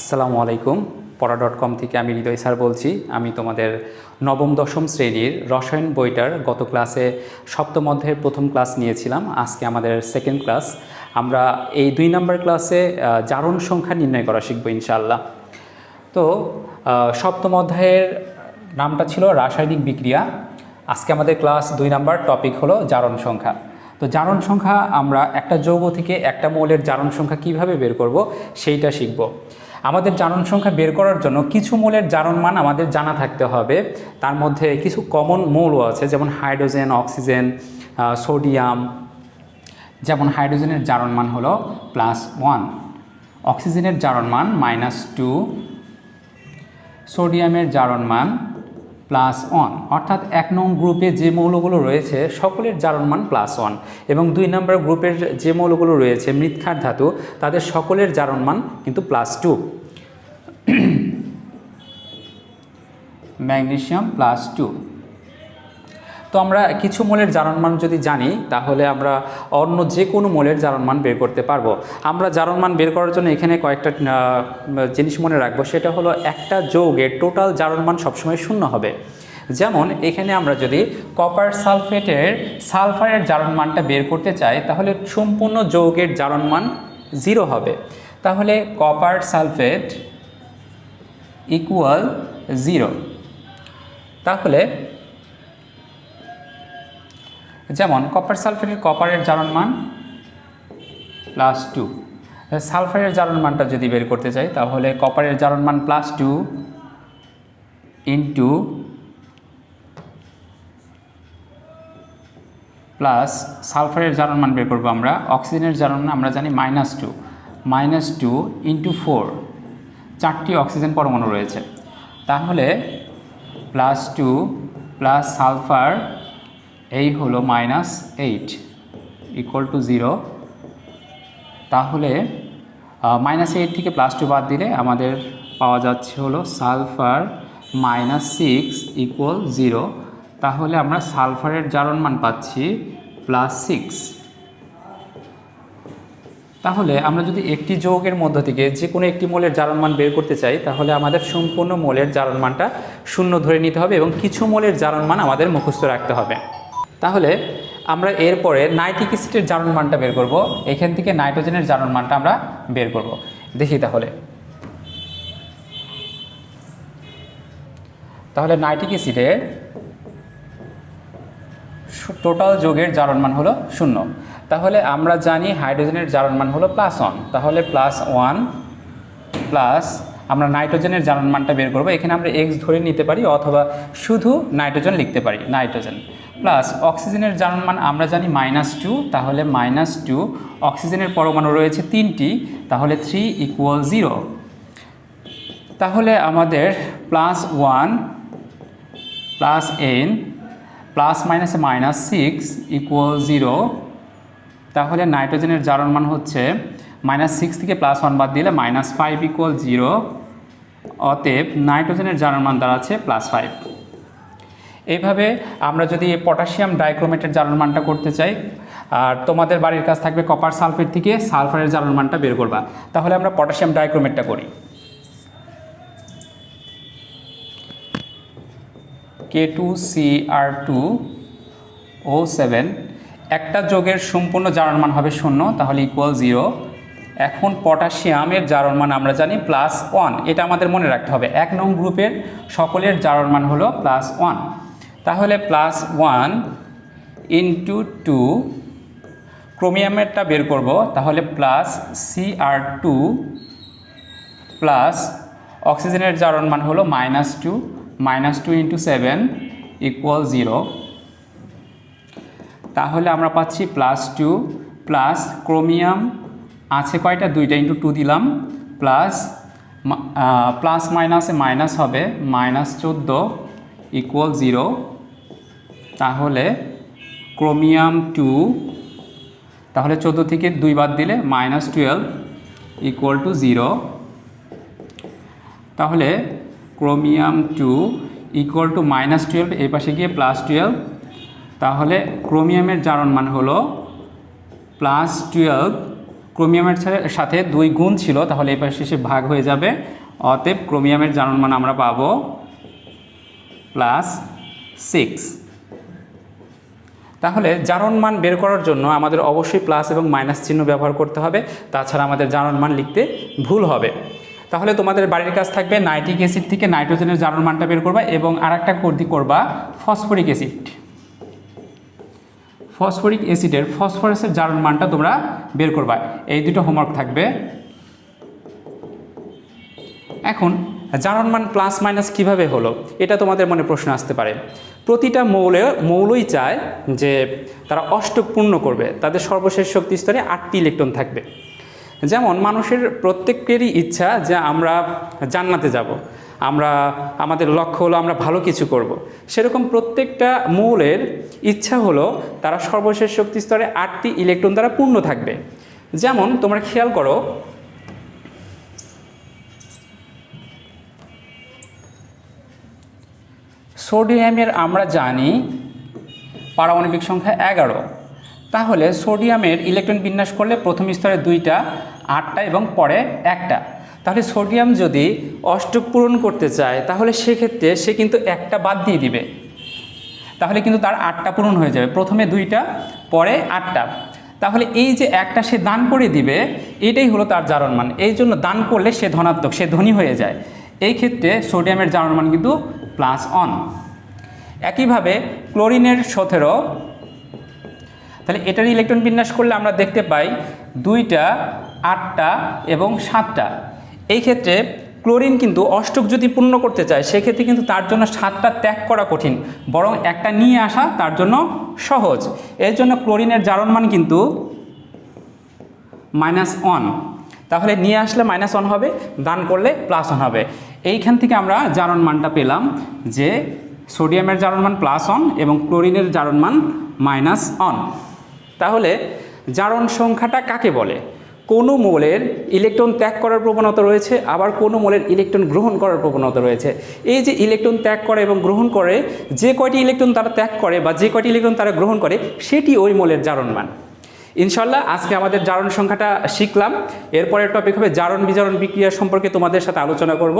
আসসালামু আলাইকুম। পড়া ডট কম থেকে আমি হৃদয় স্যার বলছি। আমি তোমাদের নবম, দশম শ্রেণির রসায়ন বইটার গত ক্লাসে সপ্তম অধ্যায়ের প্রথম ক্লাস নিয়েছিলাম। আজকে আমাদের সেকেন্ড ক্লাস। আমরা এই দুই নম্বর ক্লাসে জারণ সংখ্যা নির্ণয় করা শিখব ইনশাআল্লাহ। তো সপ্তম অধ্যায়ের নামটা ছিল রাসায়নিক বিক্রিয়া। আজকে আমাদের ক্লাস দুই নাম্বার টপিক হলো জারণ সংখ্যা। তো জারণ সংখ্যা আমরা একটা যৌগ থেকে একটা মৌলের জারণ সংখ্যা কীভাবে বের করব সেইটা শিখব। আমাদের জারণ সংখ্যা বের করার জন্য কিছু মোলের জারণ মান আমাদের জানা থাকতে হবে। তার মধ্যে কিছু কমন মৌলও আছে, যেমন হাইড্রোজেন অক্সিজেন সোডিয়াম যেমন হাইড্রোজেনের জারণ মান হলো প্লাস ওয়ান অক্সিজেনের জারণ মান মাইনাস টু সোডিয়ামের জারণ মান প্লাস ওয়ান অর্থাৎ এক নং গ্রুপে যে মৌলগুলো রয়েছে, সকলের জারণ মান প্লাস ওয়ান এবং দুই নম্বর গ্রুপের যে মৌলগুলো রয়েছে মৃৎক্ষার ধাতু, তাদের সকলের জারণ মান কিন্তু plus two magnesium plus two তো আমরা কিছু মোলের জারণমান যদি জানি, তাহলে আমরা অন্য যে কোনো মোলের জারণমান বের করতে পারব। আমরা জারণমান বের করার জন্য এখানে কয়েকটা জিনিস মনে রাখব। সেটা হলো একটা যৌগের টোটাল জারণমান সবসময় শূন্য হবে। যেমন এখানে আমরা যদি কপার সালফেটের, সালফারের জারণমানটা বের করতে চাই, তাহলে সম্পূর্ণ যৌগের জারণমান জিরো হবে। তাহলে কপার সালফেট ইকুয়াল জিরো। তাহলে যেমন কপার সালফেটের কপারের জারণ মান প্লাস টু সালফারের জারণ মানটা যদি বের করতে চাই, তাহলে কপারের জারণ মান প্লাস টু ইন্টু প্লাস সালফারের জারণ মান বের করব আমরা। অক্সিজেনের জারণ আমরা জানি minus two minus two into four চারটি অক্সিজেন পরমাণু রয়েছে। তাহলে প্লাস টু প্লাস সালফার এই হলো minus eight equal to zero তাহলে মাইনাস এইট থেকে প্লাস টু বাদ দিলে আমাদের পাওয়া যাচ্ছে হলো sulphur minus six equal zero তাহলে আমরা সালফারের জারণ মান পাচ্ছি প্লাস সিক্স তাহলে আমরা যদি একটি যৌগের মধ্য থেকে যে কোনো একটি মোলের জারণমান বের করতে চাই, তাহলে আমাদের সম্পূর্ণ মোলের জারণমানটা শূন্য ধরে নিতে হবে এবং কিছু মোলের জারণমান আমাদের মুখস্থ রাখতে হবে। তাহলে আমরা এরপরে নাইট্রিক অ্যাসিডের জারণ মানটা বের করব। এখান থেকে নাইট্রোজেনের জারণ মানটা আমরা বের করব। দেখি তাহলে। তাহলে নাইট্রিক অ্যাসিডের টোটাল যোগের জারণ মান হলো শূন্য। তাহলে আমরা জানি হাইড্রোজেনের জারণ মান হলো প্লাস ওয়ান তাহলে প্লাস ওয়ান প্লাস আমরা নাইট্রোজেনের জারণ মানটা বের করব। এখানে আমরা এক্স ধরে নিতে পারি অথবা শুধু নাইট্রোজেন লিখতে পারি, নাইট্রোজেন। প্লাস অক্সিজেনের জারণমান আমরা জানি মাইনাস টু তাহলে মাইনাস টু অক্সিজেনের পরমাণু রয়েছে তিনটি, তাহলে থ্রি ইকুয়াল জিরো তাহলে আমাদের plus one plus N plus মাইনাসে মাইনাস সিক্স ইকুয়াল জিরো তাহলে নাইট্রোজেনের জারণ মান হচ্ছে মাইনাস সিক্স থেকে প্লাস ওয়ান বাদ দিলে মাইনাস ফাইভ ইকুয়াল জিরো অতএব নাইট্রোজেনের জারণ মান দাঁড়াচ্ছে প্লাস ফাইভ এইভাবে আমরা যদি পটাশিয়াম ডাইক্রোমেটের জারণ মানটা করতে চাই, আর তোমাদের বাড়ির কাছ থাকবে কপার সালফেট থেকে সালফারের জারণ মানটা বের করবা। তাহলে আমরা পটাশিয়াম ডাইক্রোমেটটা করি। K two C R two O seven একটা যোগের সম্পূর্ণ জারণমান হবে শূন্য, তাহলে ইকুয়াল জিরো এখন পটাশিয়ামের জারণ মান আমরা জানি প্লাস ওয়ান এটা আমাদের মনে রাখতে হবে। এক নং গ্রুপের সকলের জারণমান হলো প্লাস ওয়ান তাহলে প্লাস ওয়ান ইন্টু টু ক্রোমিয়ামেরটা বের করব, তাহলে plus C R two plus অক্সিজেনের জারণ মান হলো minus two minus two into seven equal zero তাহলে আমরা পাচ্ছি প্লাস টু প্লাস ক্রোমিয়াম আছে কয়টা? দুইটা ইন্টু টু দিলাম প্লাস প্লাস মাইনাসে মাইনাস হবে মাইনাস চোদ্দ ইকুয়াল জিরো তাহলে ক্রোমিয়াম টু তাহলে চোদ্দ থেকে দুই বাদ দিলে minus twelve equal to zero তাহলে chromium two equal to minus twelve এই পাশে গিয়ে প্লাস টুয়েলভ তাহলে ক্রোমিয়ামের জারণ মান হলো প্লাস টুয়েলভ ক্রোমিয়ামের সা- সাথে দুই গুণ ছিল, তাহলে এই পাশে এসে ভাগ হয়ে যাবে। অতএব ক্রোমিয়ামের জারণ মান আমরা পাবো প্লাস সিক্স তাহলে জারণ মান বের করার জন্য আমাদের অবশ্যই প্লাস এবং মাইনাস চিহ্ন ব্যবহার করতে হবে। তাছাড়া আমাদের জারণ মান লিখতে ভুল হবে। তাহলে তোমাদের বাড়ির কাজ থাকবে নাইট্রিক অ্যাসিড থেকে নাইট্রোজেনের জারণ মানটা বের করবা এবং আরেকটা করতে করবা ফসফরিক অ্যাসিড। ফসফরিক অ্যাসিডের ফসফরাসের জারণ মানটা তোমরা বের করবা। এই দুটো হোমওয়ার্ক থাকবে। এখন জারণ মান প্লাস মাইনাস কীভাবে হলো, এটা তোমাদের মনে প্রশ্ন আসতে পারে। প্রতিটা মৌলে, মৌলই চায় যে তারা অষ্টক পূর্ণ করবে। তাদের সর্বশেষ শক্তি স্তরে আটটি ইলেকট্রন থাকবে। যেমন মানুষের প্রত্যেকেরই ইচ্ছা যে আমরা জান্নাতে যাব। আমরা, আমাদের লক্ষ্য হলো আমরা ভালো কিছু করব। সেরকম প্রত্যেকটা মৌলের ইচ্ছা হলো তারা সর্বশেষ শক্তি স্তরে আটটি ইলেকট্রন দ্বারা পূর্ণ থাকবে। যেমন তোমরা খেয়াল করো সোডিয়ামের আমরা জানি পারমাণবিক সংখ্যা এগারো। তাহলে সোডিয়ামের ইলেকট্রন বিন্যাস করলে প্রথম স্তরে দুইটা, আটটা এবং পরে একটা। তাহলে সোডিয়াম যদি অষ্টক পূরণ করতে চায়, তাহলে সেক্ষেত্রে সে কিন্তু একটা বাদ দিয়ে দিবে। তাহলে কিন্তু তার আটটা পূরণ হয়ে যাবে। প্রথমে দুইটা, পরে আটটা। তাহলে এই যে একটা সে দান করে দিবে, এটাই হলো তার জারণ মান। এই জন্য দান করলে সে ধনাত্মক, সে ধনী হয়ে যায়। এই ক্ষেত্রে সোডিয়ামের জারণ মান কিন্তু প্লাস অন একইভাবে ক্লোরিনের সতেরো তাহলে এটার ইলেকট্রন বিন্যাস করলে আমরা দেখতে পাই দুইটা, আটটা এবং সাতটা। এই ক্ষেত্রে ক্লোরিন কিন্তু অষ্টক যদি পূর্ণ করতে চায়, সেক্ষেত্রে কিন্তু তার জন্য সাতটা ত্যাগ করা কঠিন, বরং একটা নিয়ে আসা তার জন্য সহজ। এর জন্য ক্লোরিনের জারণ মান কিন্তু মাইনাস ওয়ান। তাহলে নিয়ে আসলে মাইনাস ওয়ান হবে দান করলে প্লাস ওয়ান হবে। এইখান থেকে আমরা জারণ মানটা পেলাম যে সোডিয়ামের জারণ মান প্লাস অন এবং ক্লোরিনের জারণ মান মাইনাস অন তাহলে জারণ সংখ্যাটা কাকে বলে? কোনো মোলের ইলেকট্রন ত্যাগ করার প্রবণতা রয়েছে, আবার কোনো মোলের ইলেকট্রন গ্রহণ করার প্রবণতা রয়েছে। এই যে ইলেকট্রন ত্যাগ করে এবং গ্রহণ করে, যে কয়টি ইলেকট্রন তারা ত্যাগ করে বা যে কয়টি ইলেকট্রন তারা গ্রহণ করে, সেটি ওই মোলের জারণ মান। ইনশাল্লাহ আজকে আমাদের জারণ সংখ্যাটা শিখলাম। এরপরের টপিক হবে জারণ বিজারণ বিক্রিয়া সম্পর্কে তোমাদের সাথে আলোচনা করব।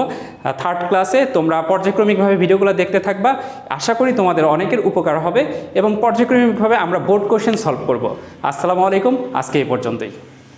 থার্ড ক্লাসে তোমরা পর্যায়ক্রমিকভাবে ভিডিওগুলো দেখতে থাকবা। আশা করি তোমাদের অনেকের উপকার হবে এবং পর্যায়ক্রমিকভাবে আমরা বোর্ড কোশ্চেন সলভ করব। আসসালামু আলাইকুম, আজকে এই পর্যন্তই।